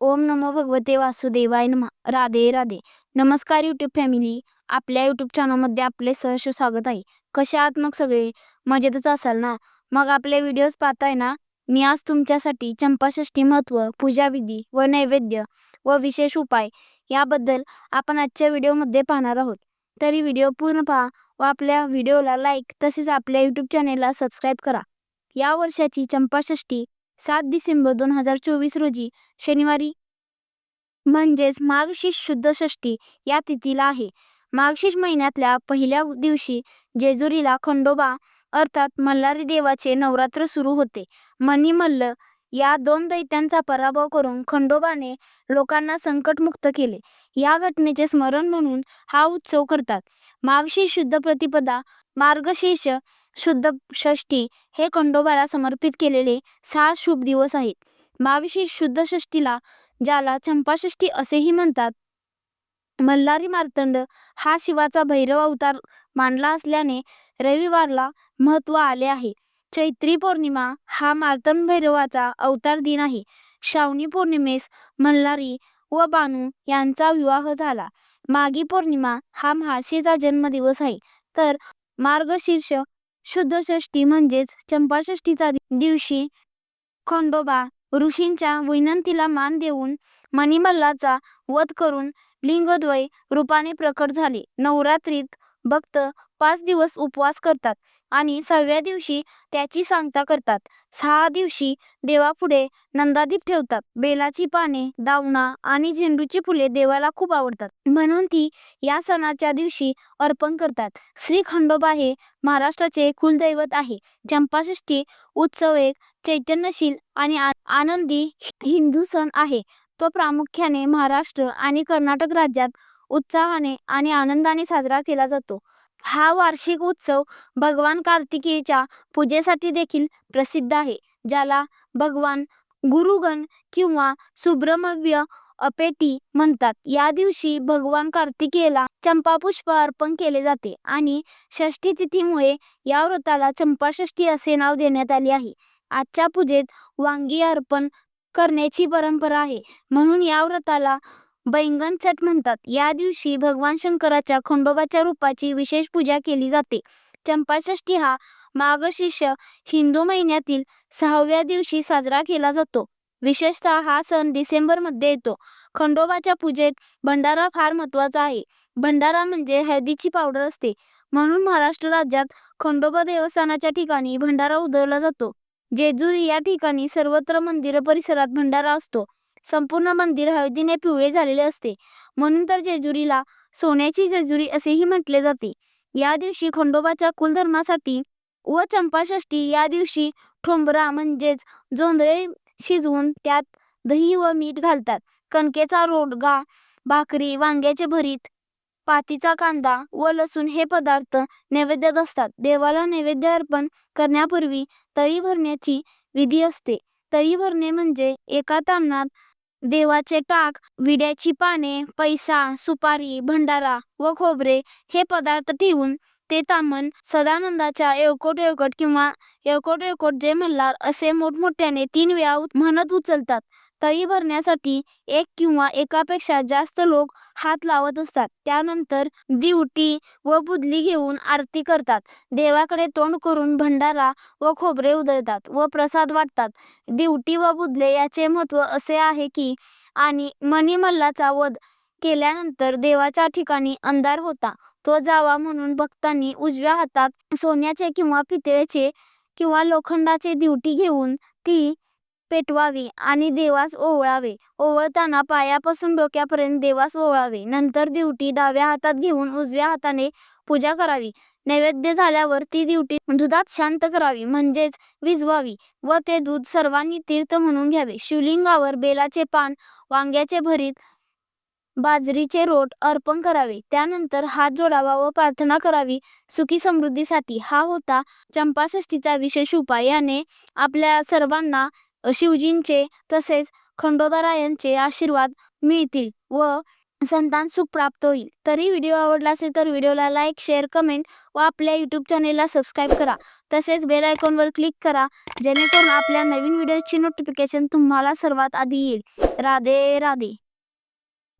ओम नमो भगवते वासुदेवाय नमः. राधे राधे. नमस्कार यूट्यूब फॅमिली आपल्या यूट्यूब चॅनलमध्ये आपले सहर्ष स्वागत आहे. कशा आहात मग सगळे? मजेतच असाल ना? मग आपले व्हिडिओज पाहताय ना? मी आज तुमच्यासाठी चंपाषष्ठी महत्त्व पूजाविधी व नैवेद्य व विशेष उपाय याबद्दल आपण आजच्या व्हिडिओमध्ये पाहणार आहोत. तरी व्हिडिओ पूर्ण पहा व आपल्या व्हिडिओला लाईक तसेच आपल्या यूट्यूब चॅनेलला सबस्क्राईब करा. या वर्षाची चंपाषष्ठी सात डिसेंबर दोन हजार चोवीस रोजी शनिवारी. म्हणजेच माघशीर्ष शुद्ध षष्ठी या तिथीला आहे. माघशीर्ष महिन्यातल्या पहिल्या दिवशी जेजुरीला खंडोबा अर्थात मल्हारी देवाचे नवरात्र सुरू होते. मणिमल्ल या दोन दैत्यांचा पराभव करून खंडोबाने लोकांना संकटमुक्त केले. या घटनेचे स्मरण म्हणून हा उत्सव करतात. माघशीर्ष शुद्ध प्रतिपदा मार्गशीर्ष शुद्ध षष्ठी हे खंडोबाला समर्पित केलेले सहा शुभ दिवस आहेत. माघशीर्ष शुद्ध षष्ठीला ज्याला चंपाषष्ठी असेही म्हणतात मल्हारी मार्तंड हा शिवाचा भैरव अवतार मानला असल्याने रविवारला महत्त्व आले आहे. चैत्री पौर्णिमा हा मार्तंड भैरवाचा अवतार दिन आहे. श्रावणी पौर्णिमेस मल्हारी व बानू यांचा विवाह झाला. मागी पौर्णिमा हा म्हासेचा जन्मदिवस आहे. तर मार्गशीर्ष शुद्धषष्ठी म्हणजेच चंपाषष्ठीचा दिवशी खंडोबा ऋषींच्या विनंतीला मान देऊन मणिमल्लाचा वध करून लिंगद्वय रूपाने प्रकट झाले. नवरात्रीत भक्त पाच दिवस उपवास करतात आणि सहाव्या दिवशी त्याची सांगता करतात. सहा दिवशी देवापुढे नंदादीप ठेवतात. बेलाची पाने दावणा आणि झेंडूची फुले देवाला खूप आवडतात. म्हणून ती या सणाच्या दिवशी अर्पण करतात. श्री खंडोबा हे महाराष्ट्राचे कुलदैवत आहे. चंपाषष्ठी उत्सव एक चैतन्यशील आणि आनंदी हिंदू सण आहे. तो प्रामुख्याने महाराष्ट्र आणि कर्नाटक राज्यात उत्साहाने आणि आनंदाने साजरा केला जातो. हा वार्षिक उत्सव भगवान कार्तिकेयच्या पूजेसाठी देखील प्रसिद्ध आहे ज्याला भगवान गुरुगण किंवा सुब्रमण्य अपेटी म्हणतात. या दिवशी भगवान कार्तिकेयला चंपापुष्प अर्पण केले जाते आणि षष्ठी तिथीमुळे या व्रताला चंपाषष्ठी असे नाव देण्यात आले आहे. आजच्या पूजेत वांगी अर्पण करण्याची परंपरा आहे. म्हणून या व्रताला बैंगन छठ म्हणतात. या दिवशी भगवान शंकराच्या खंडोबाच्या रूपाची विशेष पूजा केली जाते. चंपाषष्ठी हा मार्गशीर्ष हिंदू महिन्यातील सहाव्या दिवशी साजरा केला जातो. विशेषतः हा सण डिसेंबरमध्ये येतो. खंडोबाच्या पूजेत भंडारा फार महत्त्वाचा आहे. भंडारा म्हणजे हळदीची पावडर असते. म्हणून महाराष्ट्र राज्यात खंडोबा देवस्थानाच्या ठिकाणी भंडारा उधळला जातो. जेजुरी या ठिकाणी सर्वत्र मंदिर परिसरात भंडारा असतो. संपूर्ण मंदिर हळदीने पिवळे झालेले असते. म्हणून तर जेजुरीला सोन्याची जेजुरी असेही म्हटले जाते. या दिवशी खंडोबाच्या कुलधर्मासाठी व चंपाषष्ठी या दिवशी ठोंबरा म्हणजेच जोंधळे शिजवून त्यात दही व मीठ घालतात. कणकेचा रोडगा भाकरी वांग्याचे भरीत पातीचा कांदा व लसूण हे पदार्थ नैवेद्यात असतात. देवाला नैवेद्य अर्पण करण्यापूर्वी तळी भरण्याची विधी असते. तळी भरणे म्हणजे एका तामणात देवाचे टाक विड्याची पाने पैसा सुपारी भंडारा व खोबरे हे पदार्थ ठेवून ते तामण सदानंदाच्या एवकोट एवकोट किंवा एवकोट एवकोट जे मल्हार असे मोठमोठ्याने तीन वेळा म्हणत उचलतात. तळी भरण्यासाठी एक किंवा एकापेक्षा जास्त लोक हात लावत असतात. त्यानंतर दिवटी व बुदली घेऊन आरती करतात. देवाकडे तोंड करून भंडारा व खोबरे उधळतात व प्रसाद वाटतात. दिवटी व बुदले याचे महत्त्व असे आहे की आणि मणिमल्लाचा वध केल्यानंतर देवाच्या ठिकाणी अंधार होता. तो जावा म्हणून भक्तांनी उजव्या हातात सोन्याचे किंवा पितळेचे किंवा लोखंडाचे दिवटी घेऊन ती पेटवावी आणि देवास ओवळावे. ओवळताना पायापासून डोक्यापर्यंत देवास ओवळावे. नंतर दिवटी डाव्या हातात घेऊन उजव्या हाताने पूजा करावी. नैवेद्य झाल्यावर ती दिवटी दुधात शांत करावी म्हणजेच विजवावी व ते दूध सर्वांनी तीर्थ म्हणून घ्यावे. शिवलिंगावर बेलाचे पान वांग्याचे भरीत बाजरीचे रोट अर्पण करावे. त्यानंतर हात जोडावा व प्रार्थना करावी सुखी समृद्धीसाठी. हा होता चंपाषष्ठीचा विशेष उपाय. याने आपल्या सर्वांना शिवजींचे तसेच खंडोबारायांचे आशीर्वाद मिळतील व संतान सुख प्राप्त होईल. तरी व्हिडिओ आवडला असेल तर व्हिडिओला लाईक शेअर कमेंट व आपल्या यूट्यूब चॅनेलला सबस्क्राईब करा. तसेच बेल आयकॉनवर क्लिक करा जेणेकरून आपल्या नवीन व्हिडिओची नोटिफिकेशन तुम्हाला सर्वात आधी येईल. राधे राधे.